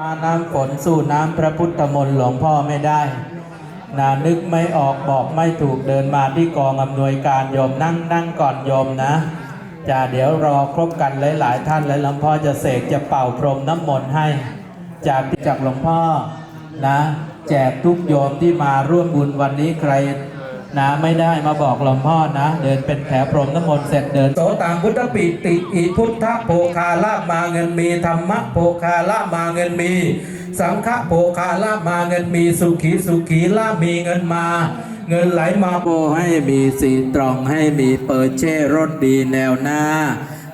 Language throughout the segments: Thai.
ฟ้าน้ำฝนสู้น้ำพระพุทธมนต์หลวงพ่อไม่ได้นานึกไม่ออกบอกไม่ถูกเดินมาที่กองอำนวยการโยมนั่งนั่งก่อนโยมนะจะเดี๋ยวรอครบกันหลาย ๆ ท่านแล้วหลวงพ่อจะเสกจะเป่าพรมน้ำมนต์ให้จากจากหลวงพ่อนะ แจกทุกโยมที่มาร่วมบุญวันนี้ใคร นะไม่ได้มาบอกหลวงพ่อนะ เดินเป็นแถวพรมน้ำมนต์เสร็จเดินโสต่างพุทธปิติอิพุทธโภคาละมาเงินมีธรรมะโภคาละมาเงินมี สังฆโภคาละมาเงินมีสุขีสุขีละมีเงินมา เงินไหลมาโบให้มีสีตรองให้มีเปิดเช่รถดีแนวหน้า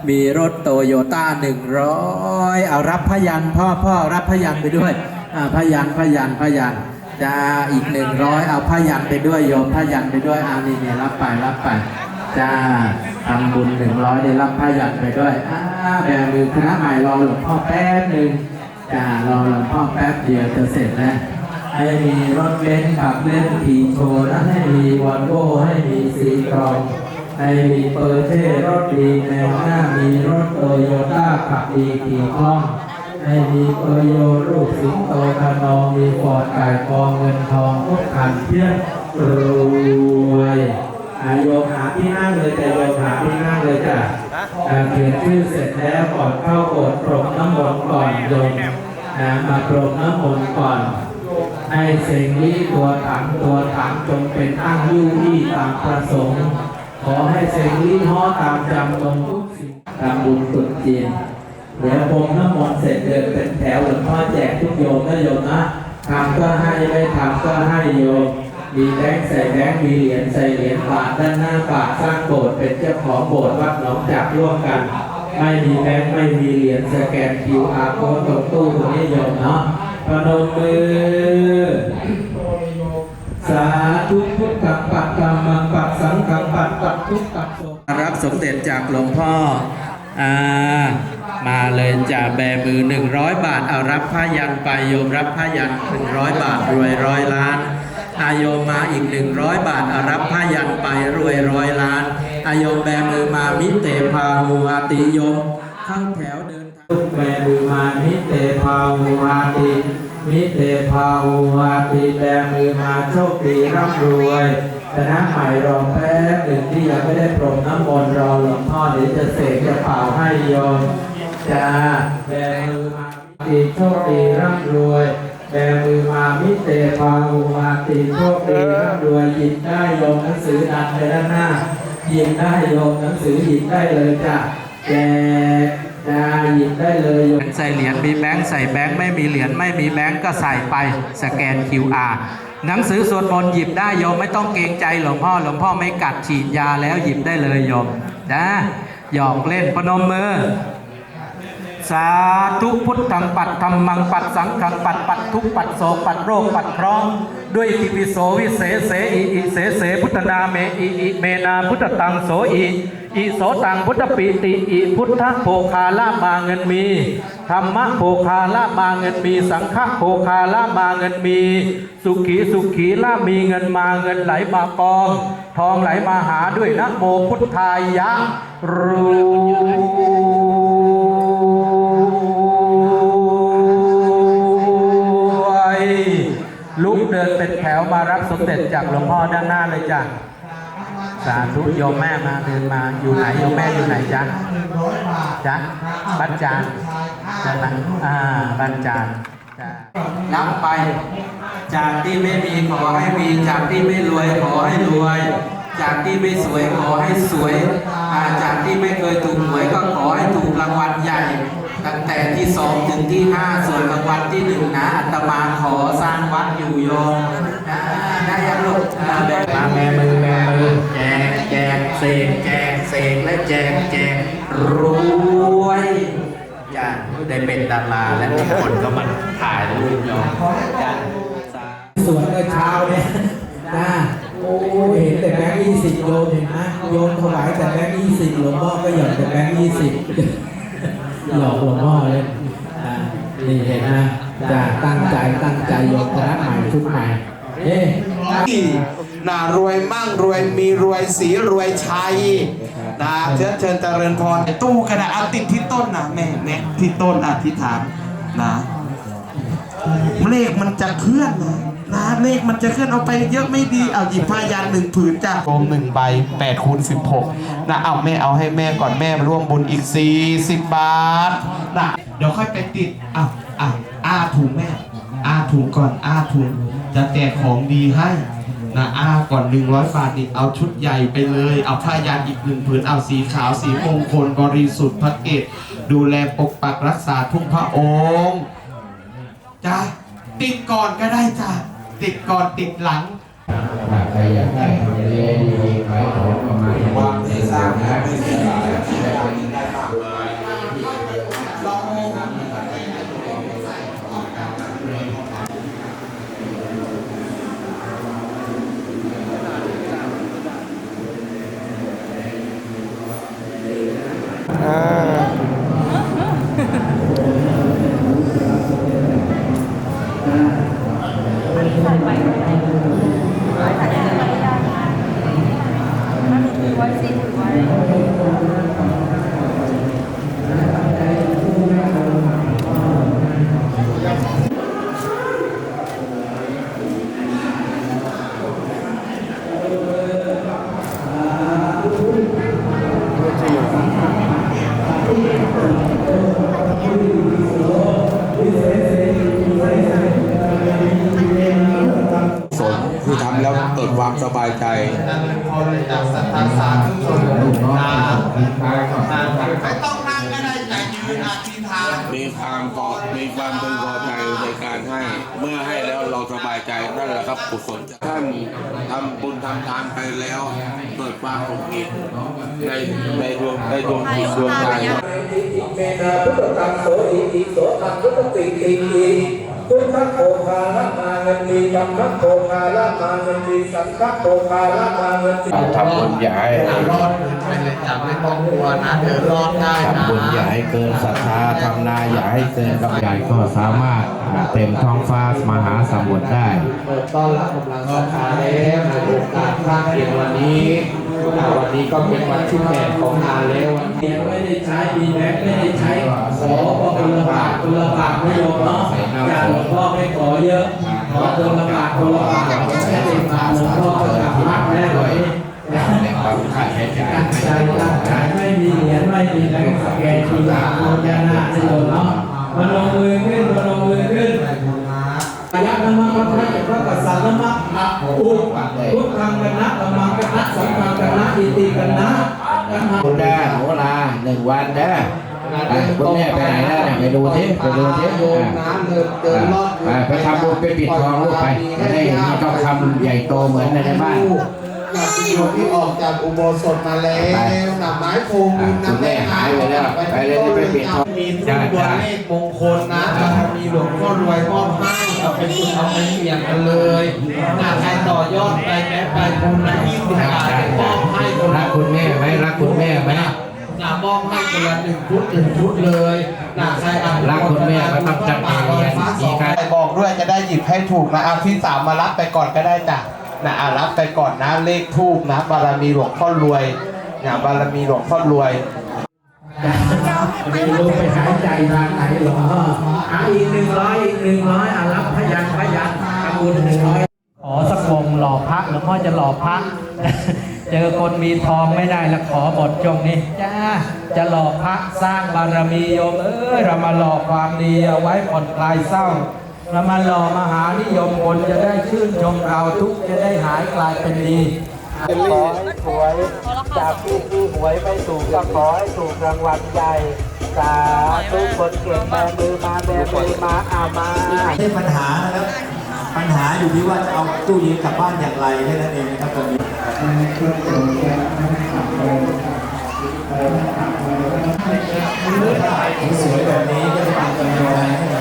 มีรถโตโยต้าหนึ่งร้อยเอารับพยันพ่อพ่อรับพยันไปด้วยอ่าพยันพยันพยัน จะอีกหนึ่งร้อยเอาพยันไปด้วยโยมพยันไปด้วยอานี่เนี่ยรับไปรับไปจ้าทำบุญหนึ่งร้อยได้รับพยันไปด้วยอ่าแบมือคณะใหม่รอหลวงพ่อแป๊บหนึ่งจ้ารอหลวงพ่อแป๊บเดียวจะเสร็จแล้วให้มีรถเบนซ์ขับเล่นขี่โชว์และให้มีวอลโวให้มีสีกรองให้มีเปอร์เช่รถดีแนวหน้ามีรถโตโยต้าขับดีขี่คล่อง ให้มีปร์โยรูปสิงโตคานองมีฟอดไก่กองเงินทองทุกขันเพียงรวยอาโยมหาที่นั่งเลยแต่โยมหาที่นั่งเลยจ้ะอ่าเขียนชื่อเสร็จแล้วก่อนเข้าโบสถ์ปรมน้ำมนต์ก่อนโยมนะมาปรมน้ำมนต์ก่อนให้เสงนี้ตัวถังตัวถังจงเป็นตั้งยู่ที่ตามประสงค์ ขอให้เสงนี้ฮ้อตามจำตรงทุกสิ่งตามบุญตรุษจียน เดี๋ยวพรมน้ำมนต์เสร็จเดินเป็นแถวหลวงพ่อแจกทุกโยมนะโยมนะทำก็ให้ไม่ทำก็ให้โยมมีแบงค์ใส่แบงค์มีเหรียญใส่เหรียญบาทด้านหน้าบาทสร้างโบสถ์เป็นเจ้าของโบสถ์วัดหนองจักร่วมกัน ไม่มีแบงค์ไม่มีเหรียญสแกน QR โค้ดตรงตู้ตรงนี้โยมเนาะพนมมือสาธุพุทธังปัตตมังปัตสังฆังปัตปัตทุกปัตโสรับสมเด็จจากหลวงพ่ออ่า มาเลยจ่าแบมือ100บาท เอารับผ้ายันไปโยมรับผ้ายัน100บาทรวยร้อยล้านอาโยมมาอีก100บาทเอารับผ้ายันไปรวยร้อยล้านอาโยมแบมือมามิเตพาหูอาติโยมเข้าแถวเดินทางแบมือมามิเตพาหูอาติมิเตภาหูอาติแบมือมาโชคดีร่ำรวยคณะใหม่รอแป๊บหนึ่งที่ยังไม่ได้ปรมน้ำมนต์รอหลวงพ่อเดี๋ยวจะเสกจะเป่าให้โยม จาแบมือมาติโชคดีร่ำรวยแบมือมามิเตภาหูอาติโชคดีร่ำรวยหยิบได้โยมหนังสือดันไปด้านหน้าหยิบได้โยมหนังสือหยิบได้เลยจ้ะแจกจ้าหยิบได้เลยโยมใส่เหรียญมีแบงค์ใส่แบงค์ไม่มีเหรียญไม่มีแบงค์ก็ใส่ไปสแกน QR หนังสือสวดมนต์หยิบได้โยมไม่ต้องเกรงใจหลวงพ่อหลวงพ่อไม่กัดฉีดยาแล้วหยิบได้เลยโยมนะหยอกเล่นพนมมือ สาธุพุทธังปัดธรรมังปัดสังฆังปัดปัดทุกปัดโศกปัดโรคปัดเคราะห์ด้วยอิติปิโสวิเศษเสอิอิเสเสพุทธนาเมอิอิเมนาพุทธตังโสอิอิโสตังพุทธปิติอิพุทธโภคาละมาเงินมีธรรมะโภคาละมาเงินมี สังฆโภคาละมาเงินมี สุขีสุขีละมีเงินมาเงินไหลมากอง ทองไหลมาหาด้วยนะโมพุทธายะรู วมารับสมเด็จจากหลวงพ่อด้านหน้าเลยจ้ะสาธุโยมแม่มาเดินมาอยู่ไหนโยมแม่อยู่ไหนจ๊ะจ๊ะบ้านจานจ๊ะนะอ่าบ้านจานจ้ะรับไป จากที่ไม่มีขอให้มีจากที่ไม่รวยขอให้รวย จากที่ไม่สวยขอให้สวยาจากที่ไม่เคยถูกหวยก็ขอให้ถูกรางวัลใหญ่ ตั้งแต่ที่สองถึงที่ห้าส่วนรางวัลที่หนึ่งนะอาตมาขอสร้างวัดอยู่โยม นะยังลูกอ่าแบกมาแม่มือแม่มือแจกแจกเสกแจกเสกและแจกแจกรวยอย่าได้เป็นดาราและมีคนก็มาถ่ายรูปโยมจ้ะสวนเมื่อเช้าเนี่ยนะโอ้เห็นแต่แบงค์ยี่สิบโยมเห็นไหมโยมถวายแต่แบงค์ยี่สิบหลวงพ่อก็หย่อนแต่แบงค์ยี่สิบหลอกหลวงพ่อเลยนี่เห็นนะจะตั้งใจตั้งใจโยมคณะใหม่ชุดใหม่ เอ๊ะน่ารวยมั่งรวยมีรวยสีรวยชัยนะเชิญเชิญเจริญพรตู้กระดาษเอาติดที่ต้นนะแม่แม่ที่ต้นอธิษฐานนะเลขมันจะเคลื่อนนะนะเลขมันจะเคลื่อนเอาไปเยอะไม่ดีเอาหยิบผ้ายันหนึ่งผืนจ้ะโกมหนึ่งใบแปดคูณสิบหกนะเอาแม่เอาให้แม่ก่อนแม่ร่วมบุญอีกสี่สิบบาทนะเดี๋ยวค่อยไปติดอะอะอาถุงแม่อาถุงก่อนอาถุง จะแจกของดีให้นะอาก่อน 100 บาทนี่เอาชุดใหญ่ไปเลย เอาผ้ายันอีกหนึ่งผืนเอาสีขาวสีมงคลบริสุทธิ์พระเกตดูแลปกปักรักษาทุกพระองค์จ้าติดก่อนก็ได้จ้าติดก่อนติดหลังใครอยากได้ทำเลดีๆขายของประมาณนี้ว่าในสามนะ แล้วเกิดความสบายใจไม่ต้องนั่งก็ได้แต่ยืนอธิษฐานมีความพอดมีความพึงพอใจในการให้ เมื่อให้แล้วเราสบายใจนั่นแหละครับกุศลท่านทำบุญทำทานไปแล้วเกิดความสุขอิในในดวงในดวงจิตดวงใจเมนาพุทธตังโสอิติโสตังพุทธติติ ติพุทธโภคาละมาเงินดีธรรมโภคาละมาเงินดีสังฆโภคาละมาเงินดีทำบุญอย่าให้รอดไปเลยจับไม่ต้องกลัวนะเดินรอดได้นะทำบุญอย่าให้เกินศรัทธาทำนาอย่าให้เกินกำลังก็สามารถเต็มท้องฟ้ามหาสมุทรได้เปิดต้อนรับกำลังศรัทธาแล้วในโอกาสสร้างเกียรติวันนี้อ่าวันนี้ก็เป็นวันที่แปดของงานแล้ววันนี้ไม่ได้ใช้ดีแม็กไม่ได้ใช้ขอก็คนละบาทคนละบาทไม่ยอมเนาะจาก หลวงพ่อไม่ขอเยอะ ขอคนละบาทคนละบาทแค่ติดบาทหลวงพ่อก็กลับบ้านแน่เลยในความค่าใจ่ายใจร่างกายไม่มีเหรียญไม่มีแรงสแกนทีหลังโมจนาในโยมเนาะมาลงมือขึ้นมาลงมือขึ้นอายันมะพระพระกัสสานมะอะอุพุทธังกันนะธรรมังกันนะสังฆังกันนะอิติกันนะกันหาคุณได้โหราหนึ่งวันได้ อะคุณแม่ไปไหนแล้วเนี่ยไปดูสิไปดูสิโยมน้ำเดินเดินรอดอะไปทำบุญไปปิดทองลูกไปจะได้มีต้องคำใหญ่โตเหมือนในบ้านหนักโยมที่ออกจากอุโบสถมาแล้วหนักไม้โพมีน้ำแม่หายไปแล้วไปเลยไปเปลี่ยนมีทุกตัวเลขมงคลนะจะมีหลวงพ่อรวยมอบให้เอาไปคุณเอาไปเปลี่ยนกันเลยน่าใครต่อยอดไปแม้ไปคุณละยี่สิบบาทมอบให้คนรัละกคุณแม่ไหมรักคุณแม่ไหม น่ามอบให้คนละหนึ่งชุดหนึ่งชุดเลยน่าใครอ่านรักคุณแม่ก็ต้องจัดการเรียนมีการบอกด้วยจะได้หยิบให้ถูกนะเอาที่สามมารับไปก่อนก็ได้จ้ะนะอะรับไปก่อนนะเลขทูบนะบารมีหลวงพ่อรวยเนี่ยบารมีหลวงพ่อรวยไม่รู้ไปหายใจทางไหนหรออะอีกหนึ่งร้อยอีกหนึ่งร้อยอะรับพยันพยันทำบุญหนึ่งร้อยขอสักวงหล่อพระหลวงพ่อจะหล่อพระ เจอคนมีทองไม่ได้แล้วขอบทจงนี้จ้าจะหล่อพระสร้างบารมีโยมเอ้ยเรามาหล่อความดีเอาไว้ผ่อนคลายเศร้าเรามาหล่อมหานิยมคนจะได้ชื่นชมเราทุกข์จะได้หายกลายเป็นดีขอให้หวยจากผู้ที่หวยไม่ถูกก็ขอให้ถูกรางวัลใหญ่สาธุคนเก่งแบมือมาแบมือมาอามาไม่ใช่ปัญหานะครับปัญหาอยู่ที่ว่าจะเอาตู้เย็นกลับบ้านอย่างไรแค่นั้นเองนะครับตรงนี้ สวยแบบนี้ก็จะเป็นกำลังใจให้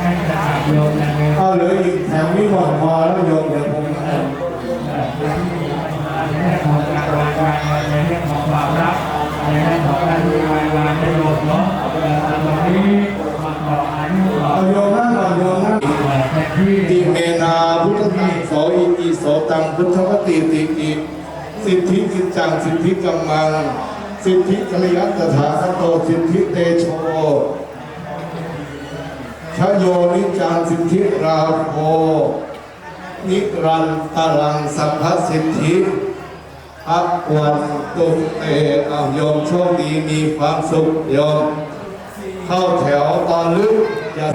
ให้สะอาดโยมนะโยมเอาเหลืออีกแถวนี้ก่อนพอแล้วโยมเดี๋ยวผมในเรื่องของการวางการในเรื่องของความรักในเรื่องของการดูแลงานประโยชน์เนาะตรงนี้มาขออายุขอเอโยมนั่งก่อนโยมนั่งแทนที่ติเมนาพุทธตังโสอิติโสตังพุทธวติติอิสิทธิกิจังสิทธิกัมมังสิทธิกริยัตถาคโตสิทธิเตโชชโยนิจัง สิทธิราโภนิรันตรังสัพพสิทธิอัปวันตุเตเอาโยมโชคดีมีความสุขโยมเข้าแถวตอนลึกอย่า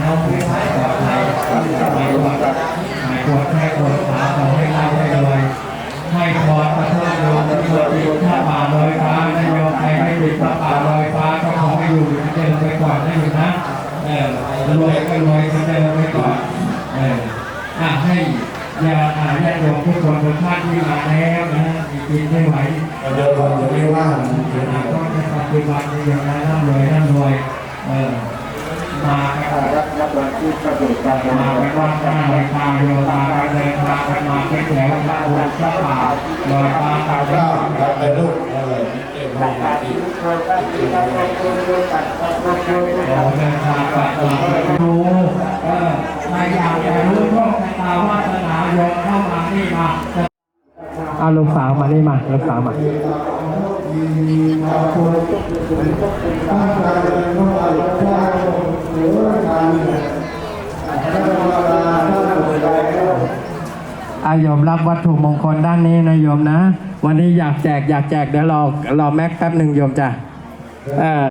น้องผู้ชายปลอดภัยไม่ปวดไม่ปวดให้ปวดขาขอให้เรางให้รวยให้พรพระเจ้าโยมที่ปวดติดถ้าป่าลอยฟ้านะโยมใครไม่ติดพระป่าลอย เออรวยก็รวยเหมือนเดิมไปก่อนเอออะให้ยาอาญาโยมทุกคนทุกท่านที่มาแล้วนะมีกินไม่ไหวเดี๋ยวก่อนจะไม่ว่างเดี๋ยวก็จะปฏิบัติอย่างนั้นร่ำรวยร่ำรวยเออมากันรับรับวันที่สะดวกกันมาไปว่าหน้าลอยตาโยตาไปเดินทางไปมาเป็นแถวพระบุตรพระป่าลอยตาตาข้าเจ้าวไปลูกเออ เก็บไว้ดีเราเดินทาไปมาไดูเออใครอยากจะรู้โชคชะตาวาสนาโยมเข้ามานี่มาเอาลูกสาวมานี่มาลูกสาวมาหรือการ อาโยมรับวัตถุมงคลด้านนี้นะโยมนะ วันนี้อยากแจกอยากแจกเดี๋ยวรอรอแม็กแป๊บหนึ่งโยมจ้ะเออ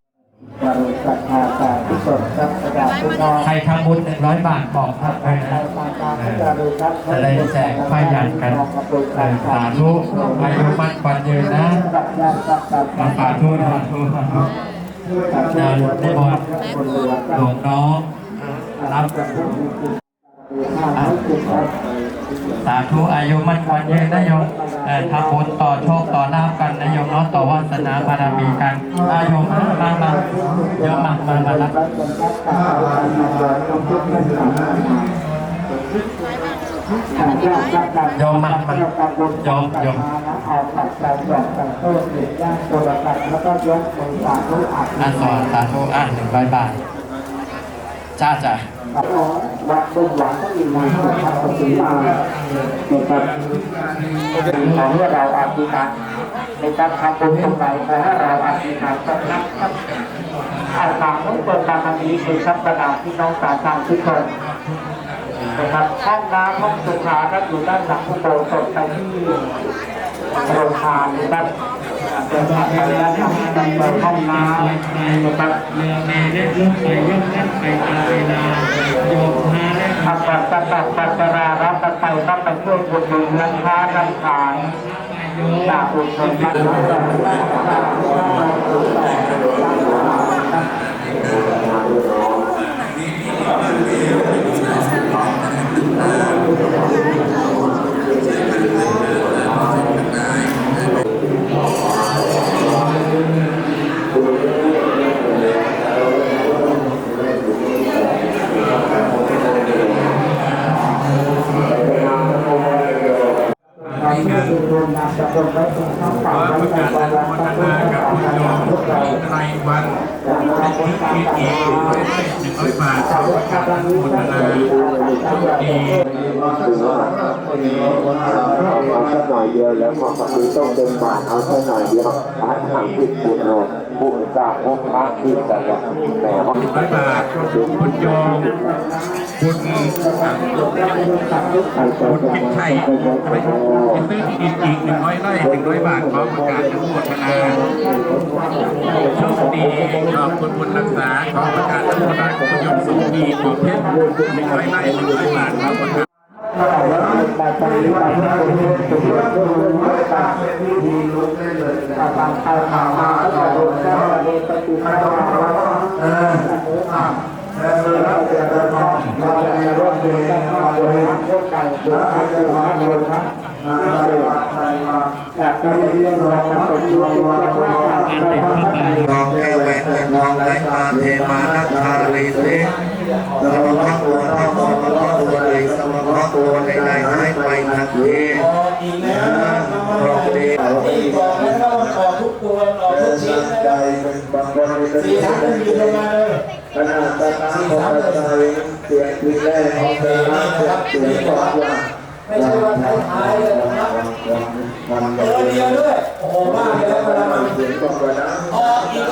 ใครทำบุญหนึ่งร้อยบาทบอกครับไปนะออจะได้แจกผ้ายันกันสาธุอายุมั่นขวัญยืนนะสาธุสาธุสาธุเดี๋ยวนิมนต์หลวงน้องรับ สาธุอายุมั่นขวัญยืนนะโยมทำบุญต่อโชคต่อลาภกันนะโยมเนาะต่อวาสนาบารมีกันอายมมามามาโยมมามามารับโยมมามาโยอมโยมอะสอนสาธุอะหนึ่งร้อยบาทจ้าจ้า วัดบุญหวังก็มีมาให้ทำสิ่งมานะครับขอให้เราอธิษฐานในการทำบุญตรงไหนขอให้เราอธิษฐานสักนัดครับอาสามมุกเป็นบารมีคือทรัพย์ประดาพี่น้องสาธารทุกคนนะครับห้องน้ำห้องสุขาครับอยู่ด้านหลังผู้โบสถ์ไปที่โรงทานนะครับ ระบาดกานหลังไปเปิดห้องน้ำนะครับเรือแมเล็ดลุกไปย่อมนั่นไปตายนาโยมพาได้พัดปัดปัดปัดปัดตรารับปัดไปรับไปช่วยบุญบุญร้านค้าร้านขายจากบุญชนบ้าน ในวันที่มีอีกหนึ่งร้อยหนึ่งร้อยบาทขอบคุณครับคุณนาโชคดีเอาแค่หน่อยเดียวแล้วมาปฏิต้องเติมบาทเอาแค่หน่อยเดียวร้านทางผิดบุญโน บุญกาพบพระที่แต่ละแต่ว่าร้อยบาทคุณโยมคุณคุณพิชัยไปซื้อที่ดินอีกหนึ่งร้อยไร่หนึ่งร้อยบาทขอประกาศทั้งหมดนาโชคดีขอบคุณบุญรักษาขอประกาศทั้งหมดนาคุณโยมสุขีขอเพชรหนึ่งร้อยไร่หนึ่งร้อยบาทขอประกาศ บาตาลิบาตาลิตุลตุลมัตตาทีลุกเลยตาตังตาขามาตาลุตาเลปฏิมาเอออะเออเราจะเดินทางเราจะมีรถเดินทางมาบริหารพวกการเดินทางเดินทางเดินทางมาบริหารไปมาจากการเรียนรู้การปฏิบัติการการทำงานทองเอเวตท นะเวออกอีกแล้วนะรับรางวัลใหญ่นี่บอกแล้วว่ามันออกทุกตัวออกทุกชิ้นะคใจเป็นบางคนเป็นสี่สามหนึ่งอยู่ตรงมาเลยขนาดตาตาของใจเสียงที่แรกของเธอเสียงก่อนว่าไม่ใช่ว่าท้ายๆเลยนะครับวันเจอเดียวด้วยโอ้โหมากเลยนะเวลามันเสียงก่อนนะออกอีก